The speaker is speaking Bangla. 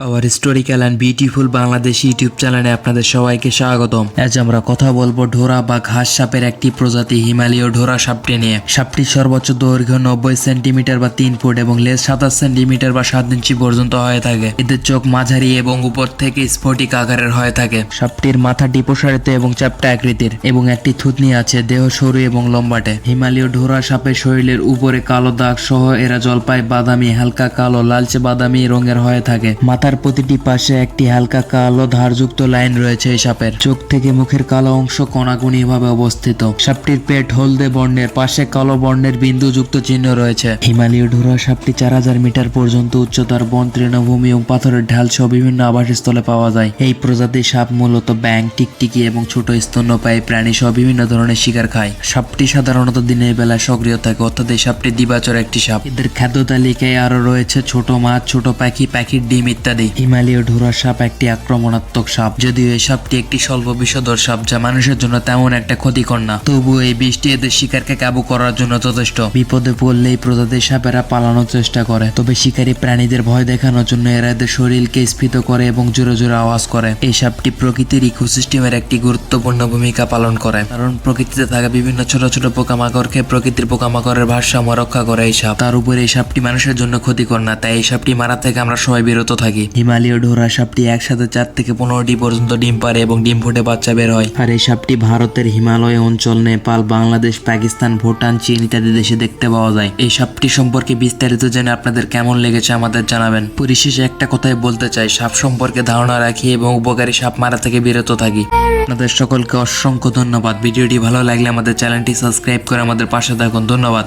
Our historical and beautiful Bangladesh YouTube চ্যানেলে আপনাদের সবাইকে স্বাগতম। আজ আমরা কথা বলব ঢোরা বা ঘাস সাপের একটি প্রজাতি হিমালয় ঢোরা সাপটি নিয়ে। সাপটির সর্বোচ্চ দৈর্ঘ্য নব্বই সেন্টিমিটার বা তিন ফুট এবং লেজ সাতাশ সেন্টিমিটার বা সাত ইঞ্চি পর্যন্ত হয়ে থাকে। এদের চোখ মাঝারি এবং উপর থেকে স্ফটিক আকারের হয়ে থাকে। সাপটির মাথাটি প্রসারিত এবং চ্যাপ্টা আকৃতির এবং একটি থুতনি আছে দেহ সরু এবং লম্বাটে। হিমালয় ঢোরা সাপের শরীরের উপরে কালো দাগ সহ এরা জলপাই, বাদামি, হালকা কালো, লালচে বাদামি রঙের হয়ে থাকে। মাথার প্রতিটি পাশে একটি হালকা কালো ধারযুক্ত লাইন রয়েছে এই সাপের। চোখ থেকে মুখের কালো অংশ কোনাকুনি ভাবে অবস্থিত। সাপটির পেট হলদে বর্ণের, পাশে কালো বর্ণের বিন্দুযুক্ত চিহ্ন রয়েছে। হিমালয় ঢোরা সাপটি চার হাজার মিটার পর্যন্ত উচ্চতার বন, তৃণভূমি এবং পাথরের ঢাল সহ বিভিন্ন আবাসস্থলে পাওয়া যায়। এই প্রজাতির সাপ মূলত ব্যাং টিকটিকি এবং ছোট স্তন্যপায়ী প্রাণী সহ বিভিন্ন ধরনের শিকার খায়। সাপটি সাধারণত দিনের বেলা সক্রিয় থাকে, অর্থাৎ এই সাপটি দিবাচর একটি সাপ। এদের খাদ্য তালিকায় আরও রয়েছে ছোট মাছ, ছোট পাখি, পাখির ডিম ইত্যাদি। হিমালয় ঢোরা সাপ একটি আক্রমণাত্মক সাপ। যদিও এই সাপটি একটি স্বল্প বিষধর সাপ, যা মানুষের জন্য তেমন একটা ক্ষতিকর না। তবুও এই বৃষ্টি এদের শিকারকে কাবু করার জন্য যথেষ্ট। বিপদে পড়লে এই প্রজাতির সাপেরা পালানোর চেষ্টা করে। তবে শিকারী প্রাণীদের ভয় দেখানোর জন্য এরা এদের শরীরকে স্ফীত করে এবং জোরে জোরে আওয়াজ করে। এই সাপটি প্রকৃতির ইকোসিস্টেমের একটি গুরুত্বপূর্ণ ভূমিকা পালন করে। কারণ প্রকৃতিতে থাকা বিভিন্ন ছোট ছোট পোকামাকড়কে প্রকৃতির পোকামাকড়ের ভারসাম্য রক্ষা করে এই সাপ। তার উপরে এই সাপটি মানুষের জন্য ক্ষতিকর না, তাই এই সাপটি মারা থেকে আমরা সবাই বিরত থাকি। হিমালয় ঢোরা সাপটি একসাথে চার থেকে পনেরোটি পর্যন্ত ডিম পারে এবং ডিম ফুটে বাচ্চা বের হয়। আর এই সাপটি ভারতের হিমালয় অঞ্চল নেপাল বাংলাদেশ পাকিস্তান ভুটান চীন ইত্যাদি দেশে দেখতে পাওয়া যায়। এই সাপটি সম্পর্কে বিস্তারিত জেনে আপনাদের কেমন লেগেছে আমাদের জানাবেন। পরিশেষে একটা কথাই বলতে চাই সাপ সম্পর্কে ধারণা রাখি এবং উপকারী সাপ মারা থেকে বিরত থাকি। আপনাদের সকলকে অসংখ্য ধন্যবাদ। ভিডিওটি ভালো লাগলে আমাদের চ্যানেলটি সাবস্ক্রাইব করে আমাদের পাশে থাকুন। ধন্যবাদ।